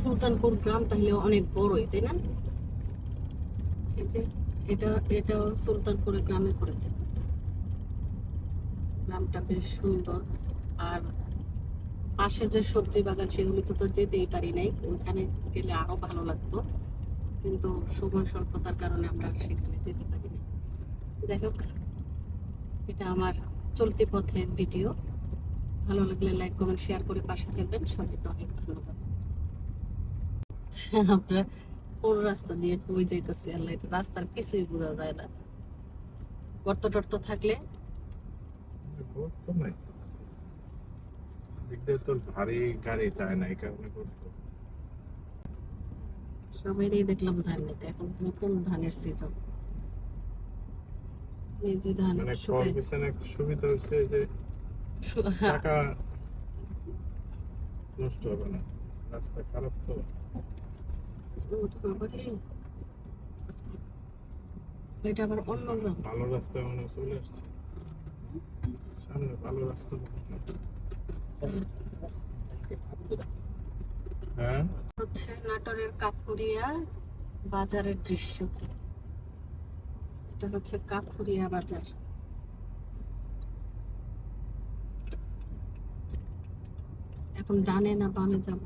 সুলতানপুর গ্রাম তাহলে অনেক বড়ই, তাই না? এই যে এটা এটা সুলতানপুরে গ্রামে পড়েছে। গ্রামটা বেশ সুন্দর। আর পাশে যে সবজি বাগান সেগুলি তো তো যেতেই পারি নাই, ওইখানে গেলে আরও ভালো লাগতো। কিন্তু সময় স্বল্পতার কারণে আমরা সেখানে যেতে পারি না যাই হোক, এটা আমার চলতি পথের ভিডিও। ভালো লাগলে লাইক, কমেন্ট, শেয়ার করে পাশে থাকবেন। সবাইকে অনেক ধন্যবাদ। আমরা কোন রাস্তা দিয়ে কই যাইতেছি আল্লাহ এটা রাস্তার কিছুই বোঝা যায় না। গর্ত টর্ত থাকলে? করতো নাই। দিক দিয়ে ভারী গাড়ি চায় না এই কারণে করতো সবাইরই দেখলাম ধান নিতে এখন তুমি কোন ধানের সিজন এই যে ধান মানে শুকায় সুবিধা হচ্ছে যে হ্যাঁ, নষ্ট হবে না। রাস্তা খারাপ তো। এটা আবার অন্য গ্রাম। ভালো রাস্তা মনে চলে আসছে। সামনে ভালো রাস্তা হ্যাঁ। হচ্ছে নাটোরের কাপুরিয়া বাজারের দৃশ্য। এটা হচ্ছে কাপুরিয়া বাজার। এখন ডানে না বামে যাব?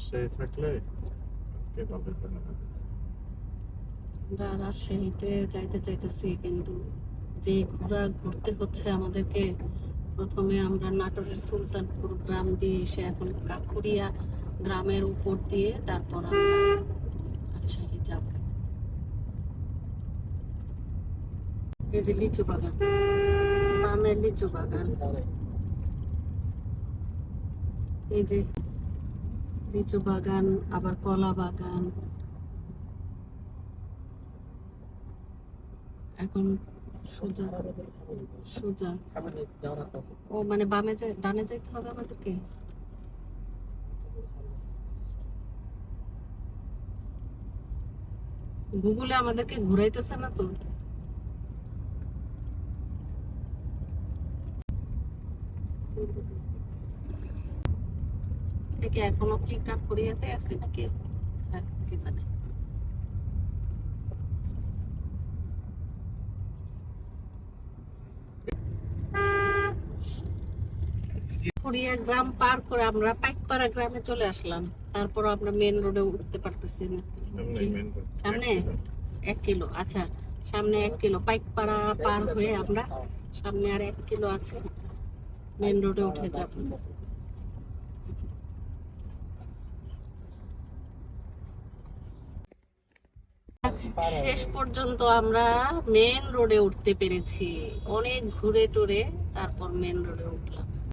রাজশাহী থাকলে কে পাবে আমরা রাজশাহীতে যাইতে চাইতেছি, কিন্তু যে ঘোরা ঘুরতে হচ্ছে আমাদেরকে, প্রথমে আমরা নাটোরের সুলতানপুর গ্রাম দিয়ে এসে এখন কাকুরিয়া গ্রামের উপর দিয়ে তারপর আমরা রাজশাহী যাব। এই যে লিচু বাগান, বামের লিচু বাগান। এই যে লিচু বাগান, আবার কলা বাগান। এখন সোজা সোজা। ও মানে বামে ডানে যাইতে হবে আমাদেরকে? গুগলে আমাদেরকে ঘুরাইতেছে না তো? এটা কি এখনও কি কাকুরিয়াতে আছে নাকি? হ্যাঁ, কে জানে। কুড়িয়া গ্রাম পার করে আমরা পাইকপাড়া গ্রামে চলে আসলাম। তারপর আমরা মেন রোডে উঠতে পারতেছি না? সামনে এক কিলো। আচ্ছা সামনে এক কিলো। পাইকপাড়া পার হয়ে আমরা সামনে আর এক কিলো আছে। মেন রোডে উঠে যাব। শেষ পর্যন্ত আমরা মেন রোডে উঠতে পেরেছি। অনেক ঘুরে টুরে তারপর মেন রোডে উঠলাম।